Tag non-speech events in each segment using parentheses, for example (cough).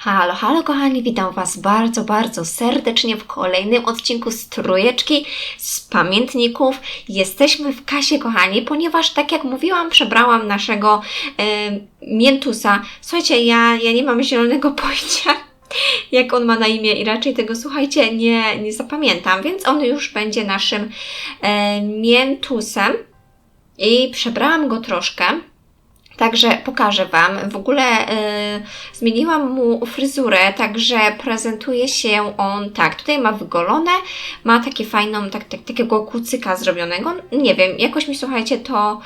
Halo, halo kochani, witam Was bardzo, bardzo serdecznie w kolejnym odcinku z Trójeczki z pamiętników. Jesteśmy w kasie, kochani, ponieważ tak jak mówiłam, przebrałam naszego e, miętusa. Słuchajcie, ja, ja nie mam zielonego (laughs) pojęcia, jak on ma na imię i raczej tego, słuchajcie, nie, nie zapamiętam, więc on już będzie naszym e, miętusem. I przebrałam go troszkę. Także pokażę Wam. W ogóle y, zmieniłam mu fryzurę, także prezentuje się on tak. Tutaj ma wygolone, ma takie fajną, tak, tak, takiego kucyka zrobionego. Nie wiem, jakoś mi słuchajcie, to,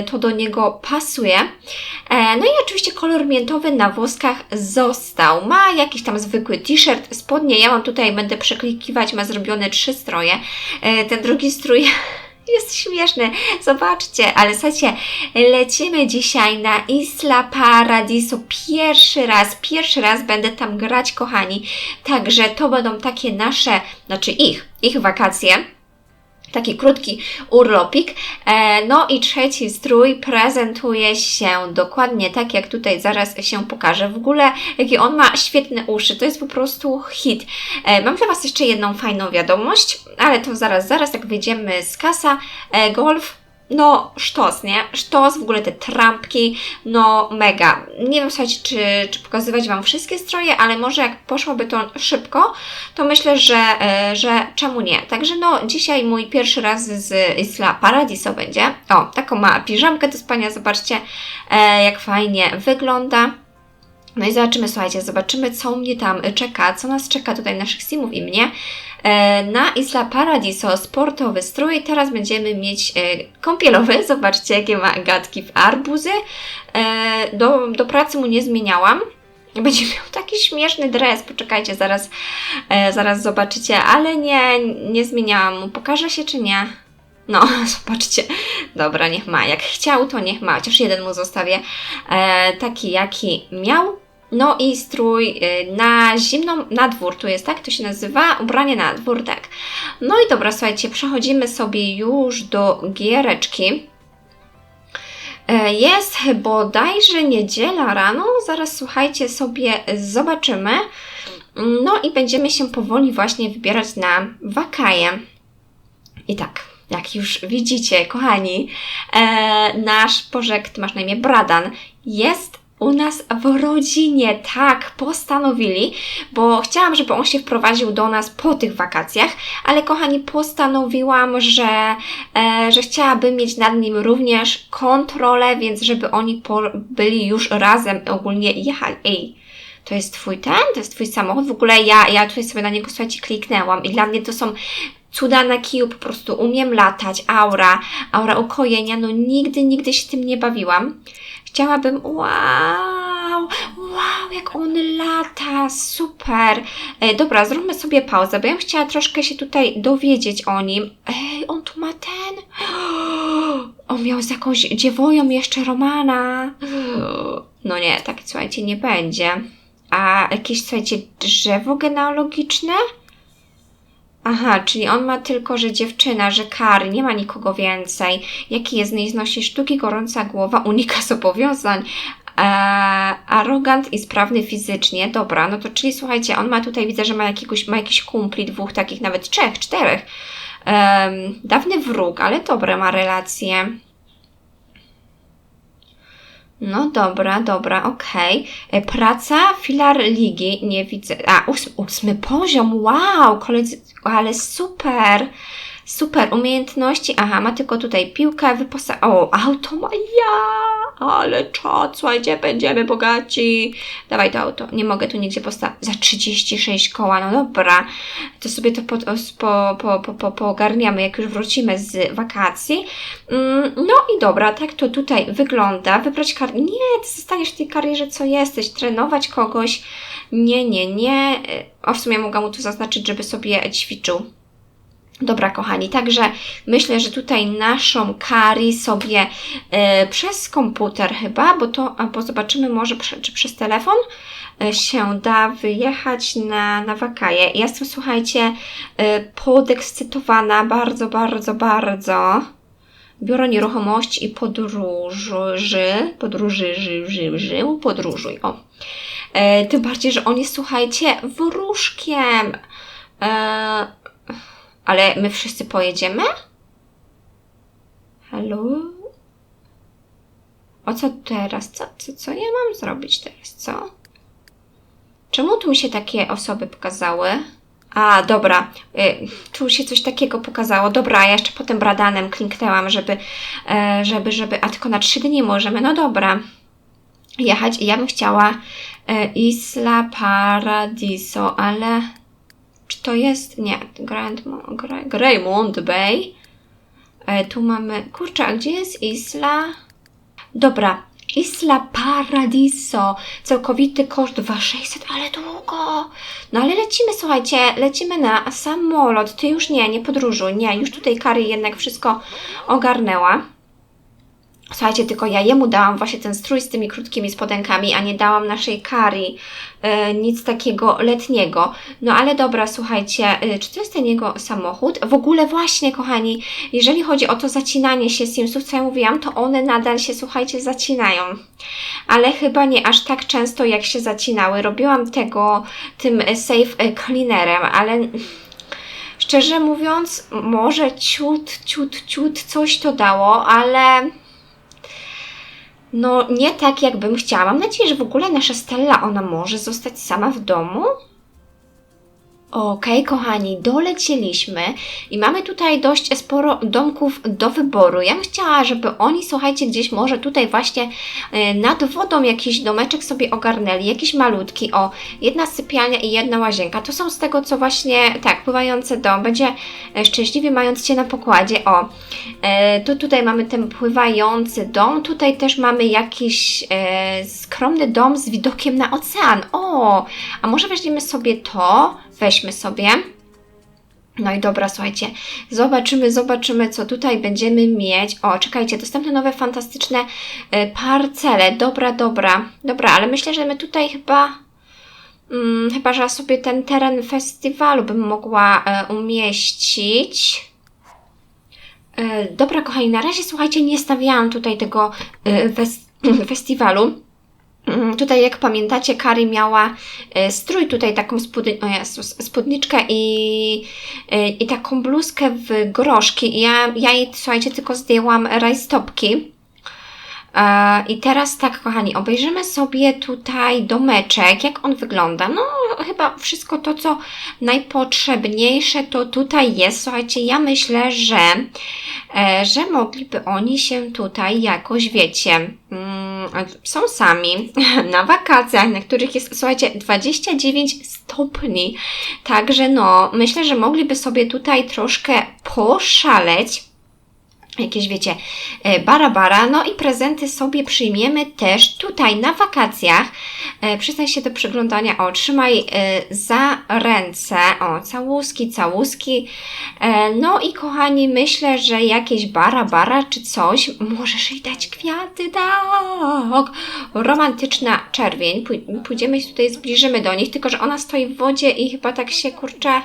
y, to do niego pasuje. E, no i oczywiście kolor miętowy na włoskach został. Ma jakiś tam zwykły t-shirt, spodnie. Ja mam tutaj, będę przeklikiwać, ma zrobione trzy stroje. E, ten drugi strój (laughs) jest śmieszny, zobaczcie, ale słuchajcie, lecimy dzisiaj na Isla Paradiso. Pierwszy raz, pierwszy raz będę tam grać, kochani, także to będą takie nasze, znaczy ich, ich wakacje, taki krótki urlopik. E, no i trzeci strój prezentuje się dokładnie tak, jak tutaj zaraz się pokaże. W ogóle, jakie on ma świetne uszy, to jest po prostu hit. E, mam dla Was jeszcze jedną fajną wiadomość, ale to zaraz, zaraz, jak wyjdziemy z kasa. E, golf no sztos, nie? Sztos, w ogóle te trampki, no mega. Nie wiem, słuchajcie, czy, czy pokazywać Wam wszystkie stroje, ale może jak poszłoby to szybko, to myślę, że, e, że czemu nie. Także no, dzisiaj mój pierwszy raz z Isla Paradiso będzie. O, taką ma piżamkę do spania, zobaczcie, e, jak fajnie wygląda. No i zobaczymy, słuchajcie, zobaczymy, co mnie tam czeka, co nas czeka tutaj naszych simów i mnie. E, na Isla Paradiso sportowy strój. Teraz będziemy mieć e, kąpielowy. (laughs) Zobaczcie, jakie ma gadki w arbuzy. E, do, do pracy mu nie zmieniałam. Będzie miał taki śmieszny dres. Poczekajcie, zaraz, zaraz zobaczycie, ale nie, nie zmieniałam mu. Pokaże się czy nie? No, (laughs) zobaczcie. Dobra, niech ma. Jak chciał, to niech ma. Chociaż jeden mu zostawię. E, taki, jaki miał. No i strój y, na zimną, na dwór, tu jest tak, to się nazywa ubranie na dwór, tak. No i dobra, słuchajcie, przechodzimy sobie już do giereczki. E, jest bodajże niedziela rano, zaraz słuchajcie sobie zobaczymy. No i będziemy się powoli właśnie wybierać na wakaje. I tak, jak już widzicie, kochani, e, nasz pożekt, masz na imię Bradan, jest u nas w rodzinie, tak, postanowili, bo chciałam, żeby on się wprowadził do nas po tych wakacjach, ale kochani, postanowiłam, że, e, że chciałabym mieć nad nim również kontrolę, więc żeby oni po, byli już razem ogólnie jechali. Ej, to jest twój ten, to jest twój samochód. W ogóle ja, ja tutaj sobie na niego, słuchajcie, kliknęłam i dla mnie to są cuda na kiju, po prostu umiem latać, aura, aura ukojenia, no nigdy, nigdy się tym nie bawiłam. Chciałabym, wow, wow, jak on lata, super. E, dobra, zróbmy sobie pauzę, bo ja bym chciała troszkę się tutaj dowiedzieć o nim. Ej, on tu ma ten. (gasps) On miał z jakąś dziewoją jeszcze Romana. (gasps) No nie, tak słuchajcie, nie będzie. A jakieś, słuchajcie, drzewo genealogiczne? Aha, czyli on ma tylko, że dziewczyna, że kary, nie ma nikogo więcej. Jaki jest nieznosi sztuki, gorąca głowa, unika zobowiązań, eee, arogant i sprawny fizycznie. Dobra, no to czyli słuchajcie, on ma tutaj, widzę, że ma, jakiegoś, ma jakiś kumpli, dwóch takich, nawet trzech, czterech. Eee, dawny wróg, ale dobre ma relacje. No dobra, dobra, okej. Okay. Praca, filar ligi, nie widzę. A, ósmy, ósmy poziom, wow, koledzy, ale super. Super, umiejętności. Aha, ma tylko tutaj piłkę, wyposa... O, auto ma ja! Ale czad, słuchajcie, będziemy bogaci. Dawaj to auto. Nie mogę tu nigdzie postawić. Za 36 koła, no dobra. To sobie to po, po, po, po, po, jak już wrócimy z wakacji. Mm, no i dobra, tak to tutaj wygląda. Wybrać karierę. Nie, ty zostaniesz w tej karierze, co jesteś. Trenować kogoś. Nie, nie, nie. O, w sumie mogę mu tu zaznaczyć, żeby sobie ćwiczył. Dobra, kochani, także myślę, że tutaj naszą Kari sobie e, przez komputer chyba, bo to, bo zobaczymy może, czy przez telefon e, się da wyjechać na, na wakaje. Ja jestem, słuchajcie, e, podekscytowana bardzo, bardzo, bardzo. Biuro Nieruchomości i Podróży, podróży, ży, podróżuj, o. E, tym bardziej, że on jest, słuchajcie, wróżkiem. E, ale my wszyscy pojedziemy? Halo? O co teraz? Co, co, co ja mam zrobić teraz, co? Czemu tu mi się takie osoby pokazały? A, dobra, y, tu się coś takiego pokazało. Dobra, ja jeszcze potem bradanem kliknęłam, żeby, e, żeby, żeby, a tylko na trzy dni możemy. No dobra, jechać. I ja bym chciała e, Isla Paradiso, ale czy to jest, nie, Grand, Mo- Gra- Greymount Bay. E, tu mamy, kurczę, a gdzie jest Isla? Dobra, Isla Paradiso. Całkowity koszt 2600, ale długo. No ale lecimy, słuchajcie, lecimy na samolot. Ty już nie, nie podróżuj. Nie, już tutaj Kary jednak wszystko ogarnęła. Słuchajcie, tylko ja jemu dałam właśnie ten strój z tymi krótkimi spodenkami, a nie dałam naszej Kari e, nic takiego letniego. No ale dobra, słuchajcie, e, czy to jest ten jego samochód? W ogóle właśnie, kochani, jeżeli chodzi o to zacinanie się Simsów, co ja mówiłam, to one nadal się, słuchajcie, zacinają. Ale chyba nie aż tak często, jak się zacinały. Robiłam tego tym safe e, cleanerem, ale szczerze mówiąc, może ciut, ciut, ciut coś to dało, ale no nie tak, jakbym chciała. Mam nadzieję, że w ogóle nasza Stella, ona może zostać sama w domu? Okej, kochani, dolecieliśmy i mamy tutaj dość sporo domków do wyboru. Ja bym chciała, żeby oni, słuchajcie, gdzieś może tutaj właśnie e, nad wodą jakiś domeczek sobie ogarnęli, jakiś malutki, o, jedna sypialnia i jedna łazienka. To są z tego, co właśnie, tak, pływający dom, będzie e, szczęśliwie mając Cię na pokładzie, o. E, tu tutaj mamy ten pływający dom, tutaj też mamy jakiś skromny dom z widokiem na ocean, o, a może weźmiemy sobie to, weźmy sobie. No i dobra, słuchajcie, zobaczymy, zobaczymy, co tutaj będziemy mieć. O, czekajcie, dostępne nowe, fantastyczne e, parcele. Dobra, dobra, dobra, ale myślę, że my tutaj chyba, mm, chyba, że sobie ten teren festiwalu bym mogła e, umieścić. E, dobra, kochani, na razie, słuchajcie, nie stawiałam tutaj tego e, fes- (clears throat) festiwalu. Mm, Tutaj, jak pamiętacie, Kari miała e, strój, tutaj taką spódni- spódniczkę i, e, i taką bluzkę w groszki. I ja, ja jej, słuchajcie, tylko zdjęłam rajstopki. E, I teraz tak, kochani, obejrzymy sobie tutaj domeczek, jak on wygląda. No, chyba wszystko to, co najpotrzebniejsze, to tutaj jest. Słuchajcie, ja myślę, że, e, że mogliby oni się tutaj jakoś, wiecie, mm, są sami (laughs) na wakacjach, na których jest, słuchajcie, 29 stopni. Także no, myślę, że mogliby sobie tutaj troszkę poszaleć jakieś wiecie, e, bara bara, no i prezenty sobie przyjmiemy też tutaj na wakacjach. E, Przyznaj się do przyglądania, o, trzymaj e, za ręce, o, całuski, całuski. No i kochani, myślę, że jakieś bara bara czy coś, możesz jej dać kwiaty, tak. Romantyczna czerwień, Pój- pójdziemy się tutaj, zbliżymy do nich, tylko że ona stoi w wodzie i chyba tak się, kurczę,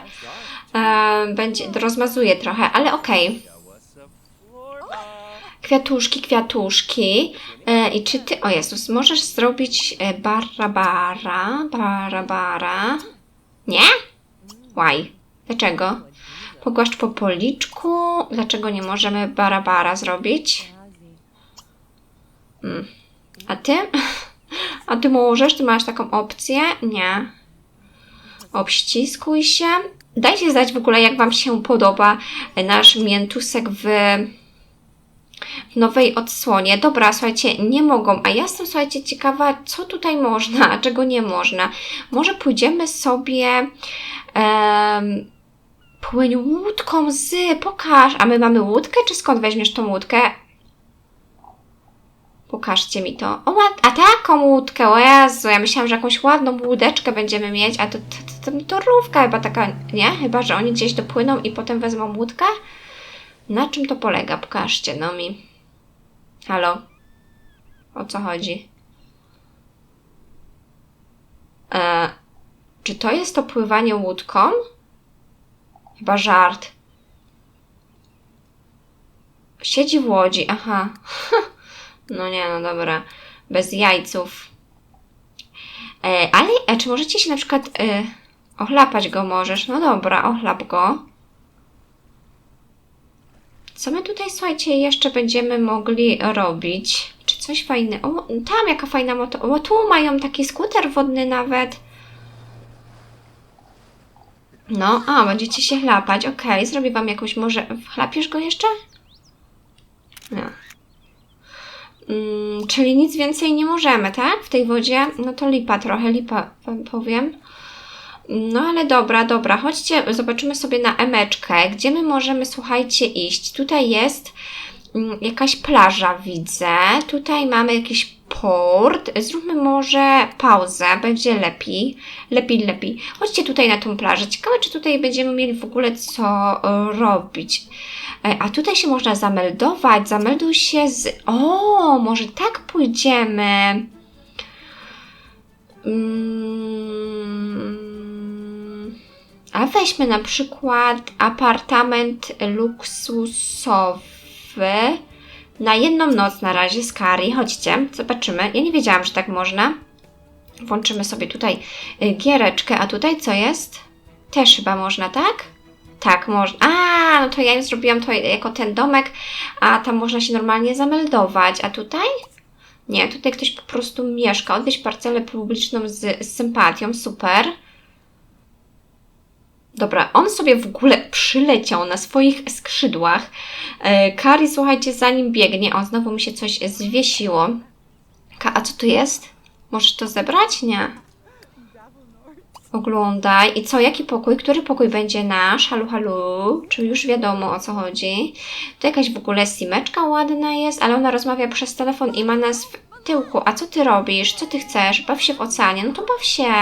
będzie, rozmazuje trochę, ale okej. Kwiatuszki, kwiatuszki. E, I czy ty, o Jezus, możesz zrobić e, barabara, barabara? Nie? Why? Dlaczego? Pogłaszcz po policzku. Dlaczego nie możemy barabara zrobić? Hmm. A ty? (laughs) A ty możesz? Ty masz taką opcję? Nie. Obściskuj się. Dajcie znać w ogóle, jak Wam się podoba nasz miętusek w w nowej odsłonie. Dobra, słuchajcie, nie mogą, a ja jestem, słuchajcie, ciekawa, co tutaj można, a czego nie można. Może pójdziemy sobie em, płyń łódką z, pokaż, a my mamy łódkę, czy skąd weźmiesz tą łódkę? Pokażcie mi to. O, a taką łódkę, o Jezu, ja myślałam, że jakąś ładną łódeczkę będziemy mieć, a to, to, to, to chyba taka, nie? Chyba, że oni gdzieś dopłyną i potem wezmą łódkę? Na czym to polega? Pokażcie no mi. Halo? O co chodzi? E, czy to jest to pływanie łódką? Chyba żart. Siedzi w łodzi, aha. (laughs) No nie, no dobra. Bez jajców. E, ale e, czy możecie się na przykład e, ochlapać go możesz? No dobra, ochlap go. Co my tutaj, słuchajcie, jeszcze będziemy mogli robić? Czy coś fajnego? O, tam jaka fajna moto... O, tu mają taki skuter wodny nawet. No, a, będziecie się chlapać. Okej, zrobię wam jakąś może... Chlapiesz go jeszcze? Nie. Mm, czyli nic więcej nie możemy, tak? W tej wodzie? No to lipa trochę, lipa powiem. No ale dobra, dobra, chodźcie, zobaczymy sobie na emeczkę, gdzie my możemy, słuchajcie, iść. Tutaj jest mm, jakaś plaża, widzę. Tutaj mamy jakiś port. Zróbmy może pauzę, będzie lepiej. Lepiej, lepiej. Chodźcie tutaj na tą plażę. Ciekawe, czy tutaj będziemy mieli w ogóle co e, robić. E, A tutaj się można zameldować. Zamelduj się z. O, może tak pójdziemy. Mm, A weźmy na przykład apartament luksusowy na jedną noc na razie z Kari. Chodźcie, zobaczymy. Ja nie wiedziałam, że tak można. Włączymy sobie tutaj y, giereczkę, a tutaj co jest? Też chyba można, tak? Tak, można. A, no to ja zrobiłam to jako ten domek, a tam można się normalnie zameldować. A tutaj? Nie, tutaj ktoś po prostu mieszka. Odwieźć parcelę publiczną z, z sympatią, super. Dobra, on sobie w ogóle przyleciał na swoich skrzydłach. E, Kari, słuchajcie, za nim biegnie. O, znowu mi się coś zwiesiło. Ka, a co tu jest? Możesz to zebrać? Nie. Oglądaj. I co, jaki pokój? Który pokój będzie nasz? Halu, halu. Czy już wiadomo o co chodzi? Tu jakaś w ogóle simeczka ładna jest, ale ona rozmawia przez telefon i ma nas w tyłku. A co ty robisz? Co ty chcesz? Baw się w oceanie. No to baw się.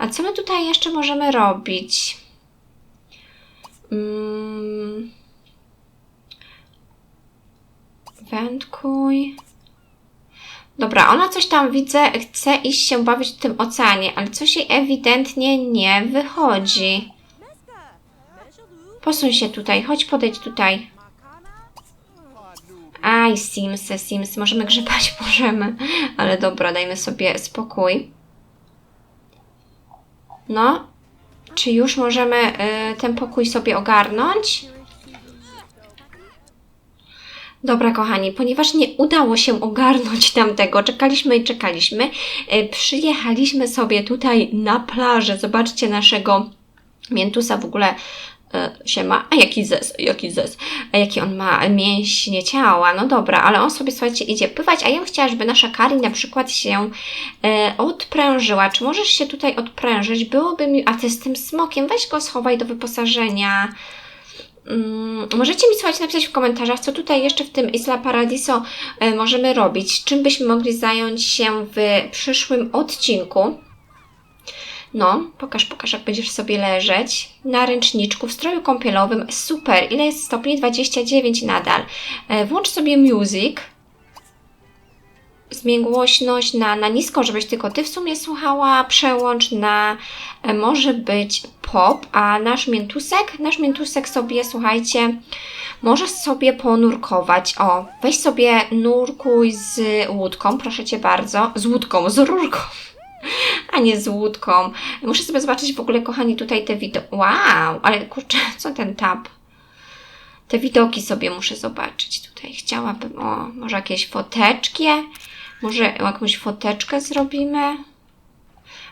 A co my tutaj jeszcze możemy robić? Mm. Wędkuj. Dobra, ona coś tam widzę, chce iść się bawić w tym oceanie, ale coś jej ewidentnie nie wychodzi. Posuń się tutaj, chodź podejdź tutaj. Aj, Simsy, Sims, możemy grzebać, (laughs) możemy. Ale dobra, dajmy sobie spokój. No, czy już możemy y, ten pokój sobie ogarnąć? Dobra, kochani, ponieważ nie udało się ogarnąć tamtego, czekaliśmy i czekaliśmy, y, przyjechaliśmy sobie tutaj na plażę. Zobaczcie naszego miętusa w ogóle się ma. A jaki zes, jaki zes, a jaki on ma mięśnie ciała. No dobra, ale on sobie, słuchajcie, idzie pływać, a ja bym chciała, żeby nasza Kari na przykład się e, odprężyła. Czy możesz się tutaj odprężyć? Byłoby mi... A ty z tym smokiem, weź go schowaj do wyposażenia. Mm, możecie mi, słuchajcie, napisać w komentarzach, co tutaj jeszcze w tym Isla Paradiso e, możemy robić. Czym byśmy mogli zająć się w przyszłym odcinku. No, pokaż, pokaż, jak będziesz sobie leżeć. Na ręczniczku, w stroju kąpielowym. Super. Ile jest stopni? 29 nadal. E, włącz sobie music. Zmień głośność na, na nisko, żebyś tylko Ty w sumie słuchała. Przełącz na e, może być pop, a nasz miętusek, nasz miętusek sobie, słuchajcie, może sobie ponurkować. O, weź sobie nurkuj z łódką, proszę Cię bardzo. Z łódką, z rurką a nie z łódką. Muszę sobie zobaczyć w ogóle, kochani, tutaj te widoki. Wow, ale kurczę, co ten tab? Te widoki sobie muszę zobaczyć tutaj. Chciałabym, o, może jakieś foteczki? Może jakąś foteczkę zrobimy?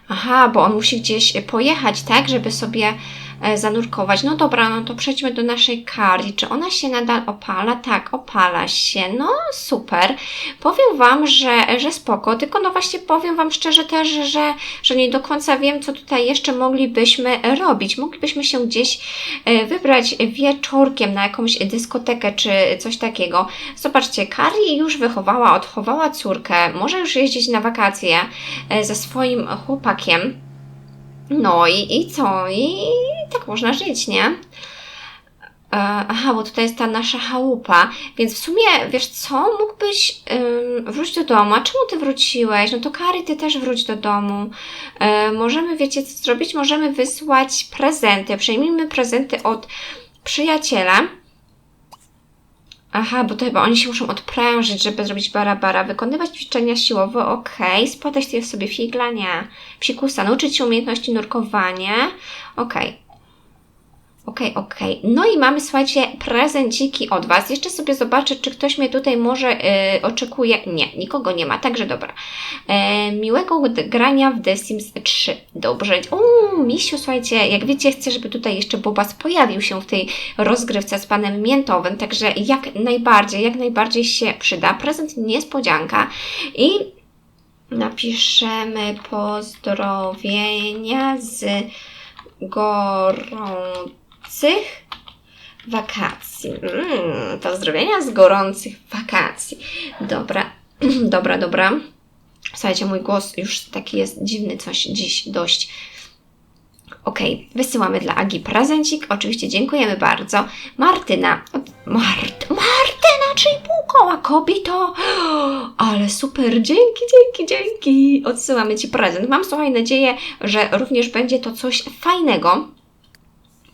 Aha, bo on musi gdzieś pojechać, tak, żeby sobie zanurkować. No dobra, no to przejdźmy do naszej Kari. Czy ona się nadal opala? Tak, opala się. No super. Powiem Wam, że, że spoko, tylko no właśnie powiem Wam szczerze też, że, że nie do końca wiem, co tutaj jeszcze moglibyśmy robić. Moglibyśmy się gdzieś e, wybrać wieczorkiem na jakąś dyskotekę czy coś takiego. Zobaczcie, Kari już wychowała, odchowała córkę, może już jeździć na wakacje e, ze swoim chłopakiem. No i, i co? I tak można żyć, nie? E, Aha, bo tutaj jest ta nasza chałupa, więc w sumie, wiesz co, mógłbyś ym, wrócić do domu. A czemu ty wróciłeś? No to Kari, ty też wróć do domu. E, możemy, wiecie co zrobić? Możemy wysłać prezenty. Przejmijmy prezenty od przyjaciela. Aha, bo to chyba oni się muszą odprężyć, żeby zrobić bara-bara, wykonywać ćwiczenia siłowe, okej, spłatać tutaj sobie figla, nie, psikusa, nauczyć się umiejętności nurkowania, okej. Okej, okej. No i mamy, słuchajcie, prezenciki od Was. Jeszcze sobie zobaczę, czy ktoś mnie tutaj może y, oczekuje. Nie, nikogo nie ma, także dobra. E, miłego grania w The Sims 3. Dobrze. Uuu, misiu, słuchajcie, jak wiecie, chcę, żeby tutaj jeszcze Bobas pojawił się w tej rozgrywce z panem Miętowym, także jak najbardziej, jak najbardziej się przyda. Prezent niespodzianka i napiszemy pozdrowienia z gorących wakacji. Mm, pozdrowienia z gorących wakacji. Dobra, (clears throat) dobra, dobra. Słuchajcie, mój głos już taki jest dziwny, coś dziś dość. Okej, wysyłamy dla Agi prezencik. Oczywiście dziękujemy bardzo. Martyna. Mart, Martyna, czyli pół koła kobito. (gasps) Ale super, dzięki, dzięki, dzięki. Odsyłamy Ci prezent. Mam, słuchaj, nadzieję, że również będzie to coś fajnego.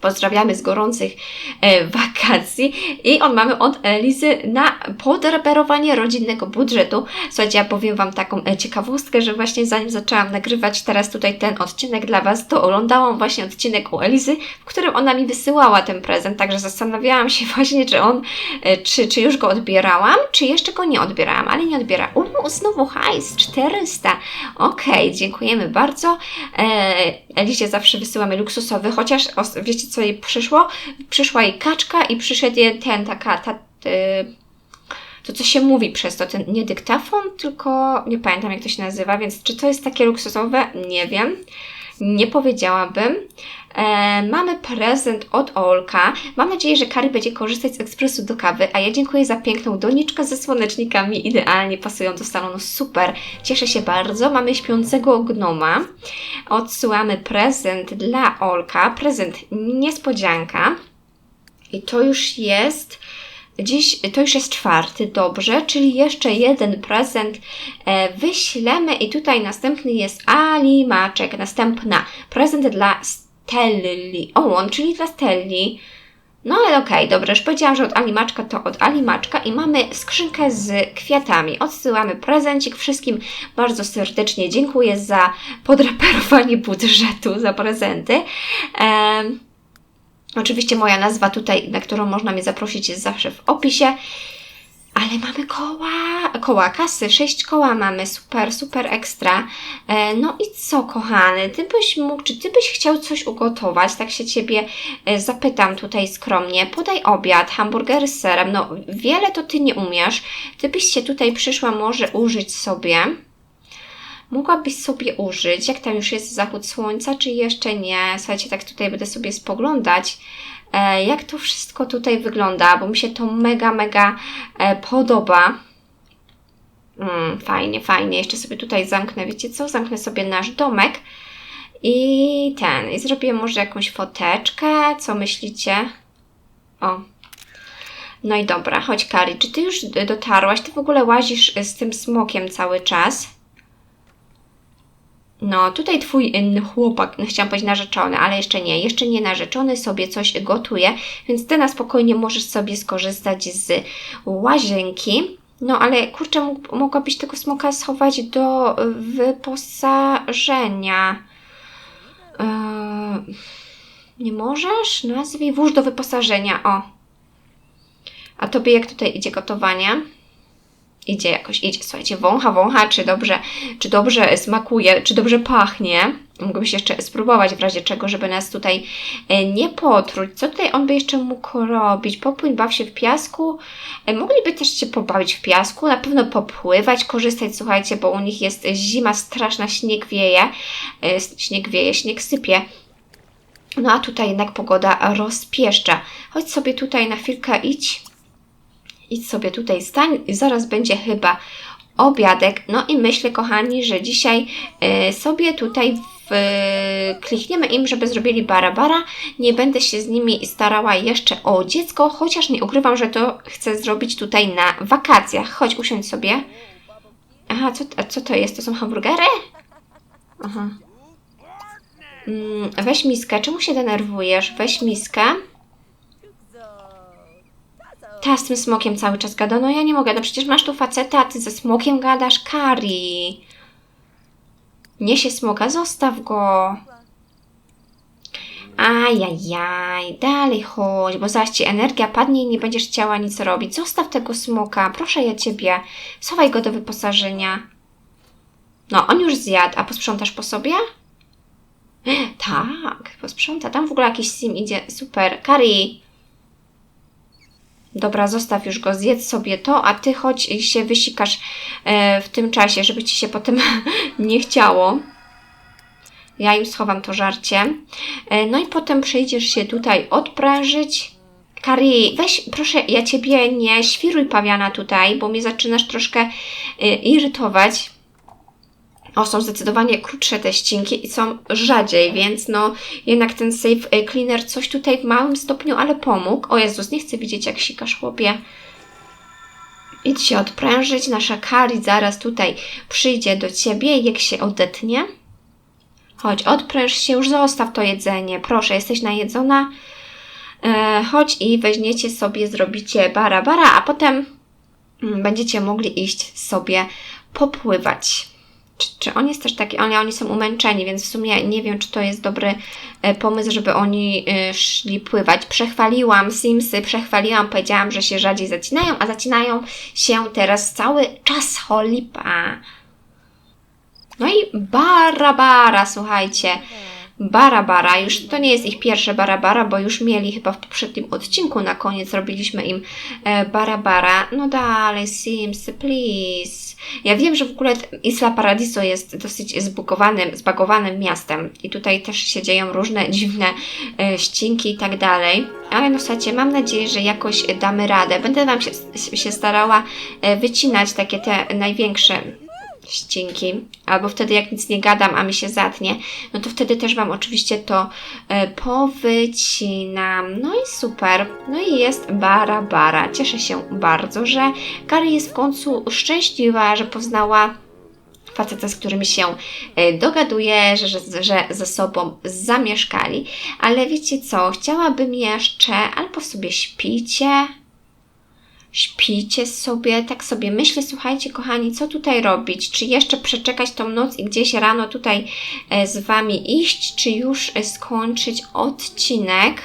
Pozdrawiamy z gorących e, wakacji i on mamy od Elizy na podreperowanie rodzinnego budżetu. Słuchajcie, ja powiem Wam taką e, ciekawostkę, że właśnie zanim zaczęłam nagrywać teraz tutaj ten odcinek dla Was, to oglądałam właśnie odcinek u Elizy, w którym ona mi wysyłała ten prezent, także zastanawiałam się (laughs) właśnie, czy on, e, czy, czy już go odbierałam, czy jeszcze go nie odbierałam, ale nie odbiera. U, znowu hajs, 400. Okej, dziękujemy bardzo. E, Elizie zawsze wysyłamy luksusowy, chociaż wiecie co jej przyszło? Przyszła jej kaczka i przyszedł jej ten, taka, ta, y, to co się mówi przez to, ten nie dyktafon, tylko nie pamiętam jak to się nazywa, więc czy to jest takie luksusowe? Nie wiem. Nie powiedziałabym. E, mamy prezent od Olka. Mam nadzieję, że Kari będzie korzystać z ekspresu do kawy, a ja dziękuję za piękną doniczkę ze słonecznikami. Idealnie pasują do salonu. Super. Cieszę się bardzo. Mamy śpiącego gnoma. Odsyłamy prezent dla Olka. Prezent niespodzianka. I to już jest. Dziś to już jest czwarty, dobrze, czyli jeszcze jeden prezent e, wyślemy i tutaj następny jest Ali Maczek, następna prezent dla Stelli. O, on, czyli dla Stelli. No ale okej, dobrze, już powiedziałam, że od Ali Maczka to od Ali Maczka i mamy skrzynkę z kwiatami. Odsyłamy prezencik wszystkim bardzo serdecznie. Dziękuję za podreperowanie budżetu, za prezenty. Oczywiście moja nazwa tutaj, na którą można mnie zaprosić, jest zawsze w opisie. Ale mamy koła, koła kasy, sześć koła mamy, super, super ekstra. E, no i co, kochany, ty byś mógł, czy ty byś chciał coś ugotować? Tak się ciebie e, zapytam tutaj skromnie. Podaj obiad, hamburgery z serem. No, wiele to ty nie umiesz. Ty byś się tutaj przyszła może użyć sobie. Mogłabyś sobie użyć, jak tam już jest zachód słońca, czy jeszcze nie? Słuchajcie, tak tutaj będę sobie spoglądać, e, jak to wszystko tutaj wygląda, bo mi się to mega, mega e, podoba. Mm, fajnie, fajnie. Jeszcze sobie tutaj zamknę, wiecie co? Zamknę sobie nasz domek i ten, i zrobię może jakąś foteczkę. Co myślicie? O. No i dobra, chodź Kari, czy ty już dotarłaś? Ty w ogóle łazisz z tym smokiem cały czas? No, tutaj twój y, chłopak, no chciałam powiedzieć narzeczony, ale jeszcze nie, jeszcze nie narzeczony, sobie coś gotuje, więc ty na spokojnie możesz sobie skorzystać z łazienki. No, ale kurczę, mogłabyś tego smoka schować do wyposażenia. Eee, nie możesz? Nazwij, włóż do wyposażenia, o. A tobie jak tutaj idzie gotowanie? Idzie jakoś, idzie, słuchajcie, wącha, wącha, czy dobrze, czy dobrze smakuje, czy dobrze pachnie. Mógłbyś jeszcze spróbować w razie czego, żeby nas tutaj e, nie potruć. Co tutaj on by jeszcze mógł robić? Popłyń, baw się w piasku. E, Mogliby też się pobawić w piasku, na pewno popływać, korzystać, słuchajcie, bo u nich jest zima straszna, śnieg wieje, e, śnieg wieje, śnieg sypie. No a tutaj jednak pogoda rozpieszcza. Chodź sobie tutaj na chwilkę idź idź sobie tutaj stań, zaraz będzie chyba obiadek. No i myślę, kochani, że dzisiaj e, sobie tutaj w, klikniemy im, żeby zrobili barabara. Nie będę się z nimi starała jeszcze o dziecko, chociaż nie ukrywam, że to chcę zrobić tutaj na wakacjach. Chodź, usiądź sobie. Aha, co, co to jest? To są hamburgery? Aha. Mm, weź miskę. Czemu się denerwujesz? Weź miskę. Kara z tym smokiem cały czas gada. No ja nie mogę, no przecież masz tu faceta, a ty ze smokiem gadasz, Kari. Niesie smoka, zostaw go. Ajajaj, dalej chodź, bo zaś ci energia padnie i nie będziesz chciała nic robić. Zostaw tego smoka, proszę ja ciebie. Schowaj go do wyposażenia. No, on już zjadł, a posprzątasz po sobie? (gasps) Tak, posprząta. Tam w ogóle jakiś sim idzie. Super. Kari. Dobra, zostaw już go, zjedz sobie to, a ty chodź i się wysikasz e, w tym czasie, żeby ci się potem (laughs) nie chciało. Ja już schowam to żarcie. E, no i potem przyjdziesz się tutaj odprężyć. Kari, weź, proszę, ja ciebie nie świruj pawiana tutaj, bo mnie zaczynasz troszkę e, irytować. O, są zdecydowanie krótsze te ścinki i są rzadziej, więc no jednak ten Safe Cleaner coś tutaj w małym stopniu, ale pomógł. O Jezus, nie chcę widzieć jak sikasz chłopie. Idź się odprężyć, nasza Kari zaraz tutaj przyjdzie do Ciebie, jak się odetnie. Chodź, odpręż się, już zostaw to jedzenie. Proszę, jesteś najedzona. E, chodź i weźmiecie sobie, zrobicie bara bara, a potem mm, będziecie mogli iść sobie popływać. Czy, czy on jest też taki, oni, oni są umęczeni, więc w sumie nie wiem, czy to jest dobry e, pomysł, żeby oni e, szli pływać. Przechwaliłam Simsy, przechwaliłam, powiedziałam, że się rzadziej zacinają, a zacinają się teraz cały czas holipa. No i Barabara, słuchajcie. Barabara, już to nie jest ich pierwsze Barabara, bo już mieli chyba w poprzednim odcinku na koniec robiliśmy im e, Barabara. No dalej, Sims, please. Ja wiem, że w ogóle Isla Paradiso jest dosyć zbugowanym, zbagowanym miastem i tutaj też się dzieją różne dziwne e, ścinki i tak dalej. Ale no słuchajcie, mam nadzieję, że jakoś damy radę. Będę Wam się, się starała e, wycinać takie te największe ścinki, albo wtedy jak nic nie gadam, a mi się zatnie, no to wtedy też Wam oczywiście to e, powycinam. No i super. No i jest bara bara. Cieszę się bardzo, że Kari jest w końcu szczęśliwa, że poznała faceta, z którym się e, dogaduje, że, że, że ze sobą zamieszkali. Ale wiecie co, chciałabym jeszcze, albo sobie śpicie, śpicie sobie, tak sobie myślę, słuchajcie kochani, co tutaj robić? Czy jeszcze przeczekać tą noc i gdzieś rano tutaj e, z Wami iść, czy już e, skończyć odcinek?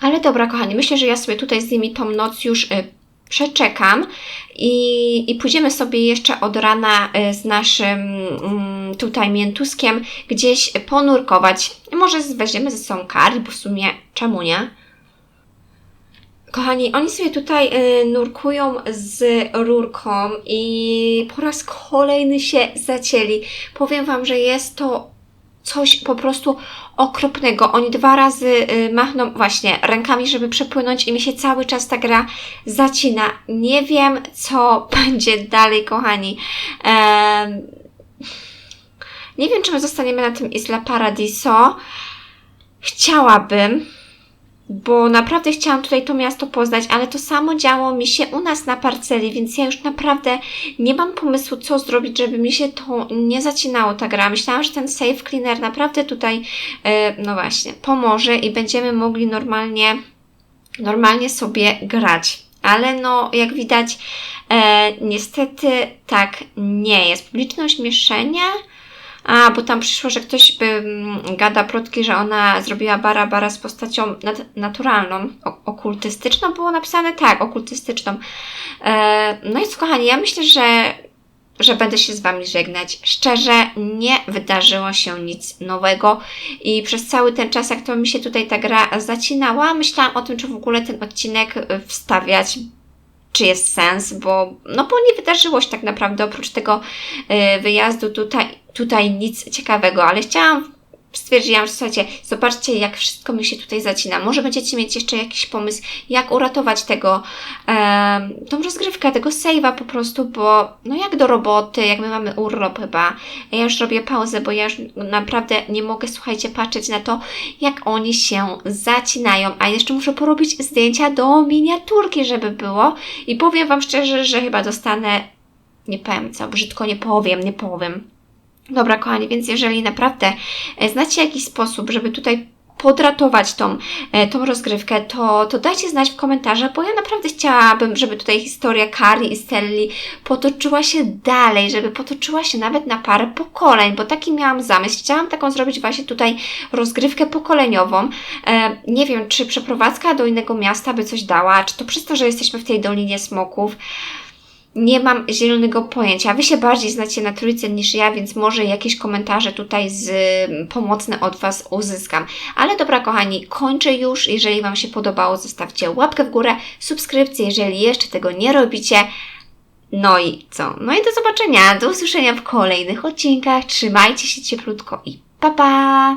Ale dobra, kochani, myślę, że ja sobie tutaj z nimi tą noc już e, przeczekam i, i pójdziemy sobie jeszcze od rana z naszym mm, tutaj miętuskiem gdzieś ponurkować. Może weźmiemy ze sobą kar, bo w sumie czemu nie? Kochani, oni sobie tutaj y, nurkują z rurką i po raz kolejny się zacięli. Powiem Wam, że jest to coś po prostu okropnego. Oni dwa razy y, machną właśnie rękami, żeby przepłynąć i mi się cały czas ta gra zacina. Nie wiem, co (laughs) będzie dalej, kochani. Nie wiem, czy my zostaniemy na tym Isla Paradiso. Chciałabym, bo naprawdę chciałam tutaj to miasto poznać, ale to samo działo mi się u nas na parceli, więc ja już naprawdę nie mam pomysłu, co zrobić, żeby mi się to nie zacinało ta gra. Myślałam, że ten Safe Cleaner naprawdę tutaj, e, no właśnie, pomoże i będziemy mogli normalnie, normalnie sobie grać. Ale no, jak widać, e, niestety tak nie jest. Publiczność mieszenia a, bo tam przyszło, że ktoś by mm, gada plotki, że ona zrobiła bara bara z postacią nat naturalną, okultystyczną. Było napisane tak, okultystyczną. E, no i kochani, ja myślę, że że będę się z Wami żegnać. Szczerze, nie wydarzyło się nic nowego i przez cały ten czas, jak to mi się tutaj ta gra zacinała, myślałam o tym, czy w ogóle ten odcinek wstawiać, czy jest sens, bo, no bo nie wydarzyło się tak naprawdę oprócz tego y, wyjazdu tutaj, tutaj nic ciekawego, ale chciałam stwierdziłam, że słuchajcie, zobaczcie, jak wszystko mi się tutaj zacina. Może będziecie mieć jeszcze jakiś pomysł, jak uratować tego, e, tą rozgrywkę, tego save'a po prostu, bo no jak do roboty, jak my mamy urlop chyba, ja już robię pauzę, bo ja już naprawdę nie mogę, słuchajcie, patrzeć na to, jak oni się zacinają, a jeszcze muszę porobić zdjęcia do miniaturki, żeby było. I powiem Wam szczerze, że chyba dostanę, nie powiem co, brzydko nie powiem, nie powiem, Dobra, kochani, więc jeżeli naprawdę e, znacie jakiś sposób, żeby tutaj podratować tą, e, tą rozgrywkę, to, to dajcie znać w komentarzach, bo ja naprawdę chciałabym, żeby tutaj historia Kari i Stelli potoczyła się dalej, żeby potoczyła się nawet na parę pokoleń, bo taki miałam zamysł. Chciałam taką zrobić właśnie tutaj rozgrywkę pokoleniową. E, nie wiem, czy przeprowadzka do innego miasta by coś dała, czy to przez to, że jesteśmy w tej Dolinie Smoków. Nie mam zielonego pojęcia. Wy się bardziej znacie na trójce niż ja, więc może jakieś komentarze tutaj z, pomocne od Was uzyskam. Ale dobra, kochani, kończę już. Jeżeli Wam się podobało, zostawcie łapkę w górę, subskrypcję, jeżeli jeszcze tego nie robicie. No i co? No i do zobaczenia, do usłyszenia w kolejnych odcinkach. Trzymajcie się cieplutko i pa pa!